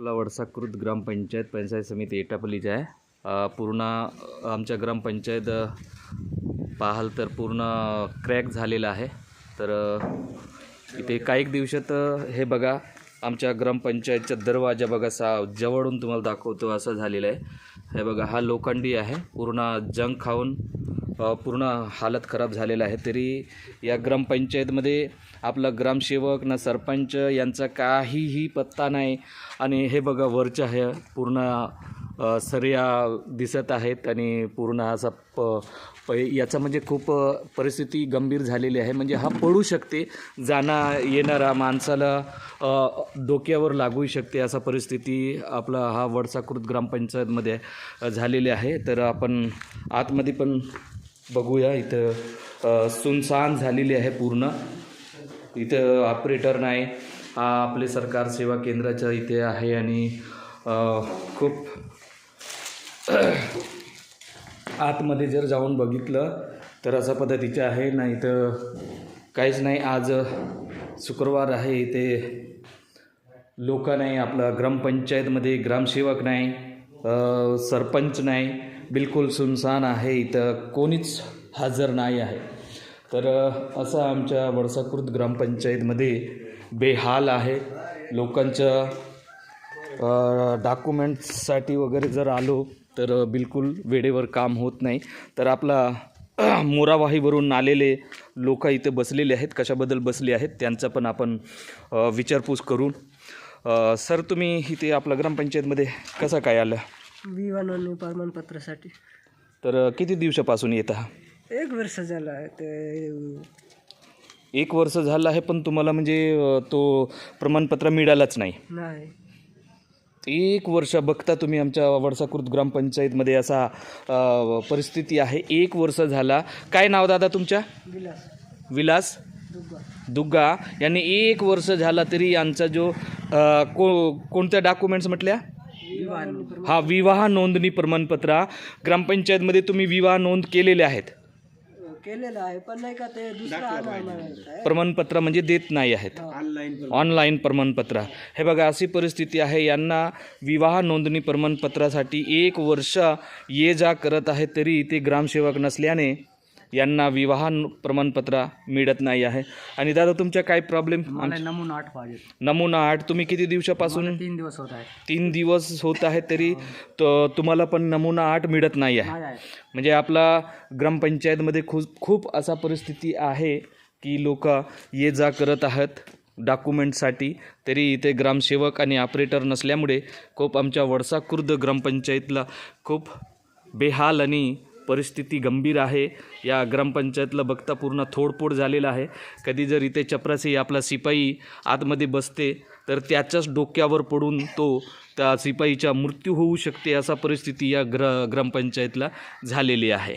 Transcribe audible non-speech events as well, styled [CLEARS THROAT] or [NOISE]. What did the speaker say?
आपला वडसाकृत ग्रामपंचायत पंचायत समिती एटापल्लीचा आहे. पूर्ण आमच्या ग्रामपंचायत पाहाल तर पूर्ण क्रॅक झालेला आहे. तर इथे काही दिवसात हे बघा आमच्या ग्रामपंचायतचा दरवाजा बघा सा जवळून तुम्हाला दाखवतो असं झालेलं आहे. हे बघा हा लोखंडी आहे. पूर्ण जंग खाऊन पूर्ण हालत खराब झालेला आहे. तरी या ग्रामपंचायतमध्ये आपला ग्रामसेवक ना सरपंच यांचा काहीही पत्ता नाही. आणि हे बघा वरच्या आहे पूर्ण सर्या दिसत आहेत आणि पूर्ण असा प प याचा म्हणजे खूप परिस्थिती गंभीर झालेली आहे. म्हणजे हा पडू शकते जाणा येणारा माणसाला डोक्यावर लागू शकते असा परिस्थिती आपला हा वडसाकृत ग्रामपंचायतमध्ये झालेली आहे. तर आपण आतमध्ये पण बघूया. इथं सुनसान झालेली आहे पूर्ण. इथं ऑपरेटर नाही. हा आपले सरकार सेवा केंद्राच्या इथे आहे आणि खूप [CLEARS THROAT] आतमध्ये जर जाऊन बघितलं तर अशा पद्धतीचे आहे नाही तर काहीच नाही. आज शुक्रवार आहे इथे लोक नाही आपलं ग्रामपंचायतमध्ये ग्रामसेवक नाही सरपंच नाही बिलकुल सुनसान आहे इथं कोणीच हजर नाही आहे. तर असं आमच्या वडसाकृत ग्रामपंचायतमध्ये बेहाल आहे. लोकांच्या डॉक्युमेंट्ससाठी वगैरे जर आलो तर बिलकुल वेळेवर काम होत नाही. तर आपला मोरावाहीवरून आलेले लोक इथे बसलेले आहेत कशाबद्दल बसले आहेत त्यांचा पण आपण विचारपूस करू. अ, सर तुम्ही इथे आपल्या ग्रामपंचायतमध्ये कसं काय आलं? विवाह नोंदणी प्रमाणपत्रासाठी. तर किती दिवसापासून येत आहात? एक वर्ष झालं आहे ते. एक वर्ष झालं आहे पण तुम्हाला म्हणजे तो प्रमाणपत्र मिळालंच नाही. नाही. एक वर्ष बघता तुम्ही आमच्या वडसाकृत ग्रामपंचायतमध्ये असा परिस्थिती आहे. एक वर्ष झाला. काय नाव दादा तुमच्या? विलास. दुग्गा. यांनी एक वर्ष झाला तरी यांचा जो को कोणत्या डॉक्युमेंट्स म्हटल्या? हा विवाह नोंदणी प्रमाणपत्र. ग्रामपंचायतमध्ये तुम्ही विवाह नोंद केलेले आहेत. केलेलं आहे पण नाही का ते दुसरं प्रमाणपत्र म्हणजे देत नाही आहेत. ऑनलाईन प्रमाणपत्र. हे बघा अशी परिस्थिती आहे. यांना विवाह नोंदणी प्रमाणपत्रासाठी एक वर्ष ये जा करत आहे तरी इथे ग्रामसेवक नसल्याने यांना विवाह प्रमाणपत्र मिळत नाही आहे. आणि दादा तुमच्या काय प्रॉब्लेम मला नमुना आठ पाहिजे. नमुना आठ. तुम्ही किती दिवसापासून? तीन दिवस होत आहे. तीन दिवस होत आहे तरी त- तुम्हाला पण नमुना आठ मिळत नाही आहे. म्हणजे आपला ग्रामपंचायतमध्ये खूप खूप असा परिस्थिती आहे की लोक ये जा करत आहेत डॉक्युमेंटसाठी तरी इथे ग्रामसेवक आणि ऑपरेटर नसल्यामुळे खूप आमच्या वडसा खुर्द ग्रामपंचायतला खूप बेहाल आणि परिस्थिती गंभीर आहे. या ग्रामपंचायतला बघता पूर्ण थोडपोड झालेला आहे. कधी जर इथे चपरासी आपला शिपाई आतमध्ये बसते तर त्याच्याच डोक्यावर पडून तो त्या सिपाईचा मृत्यू होऊ शकते असा परिस्थिती या ग्र ग्रामपंचायतला झालेली आहे.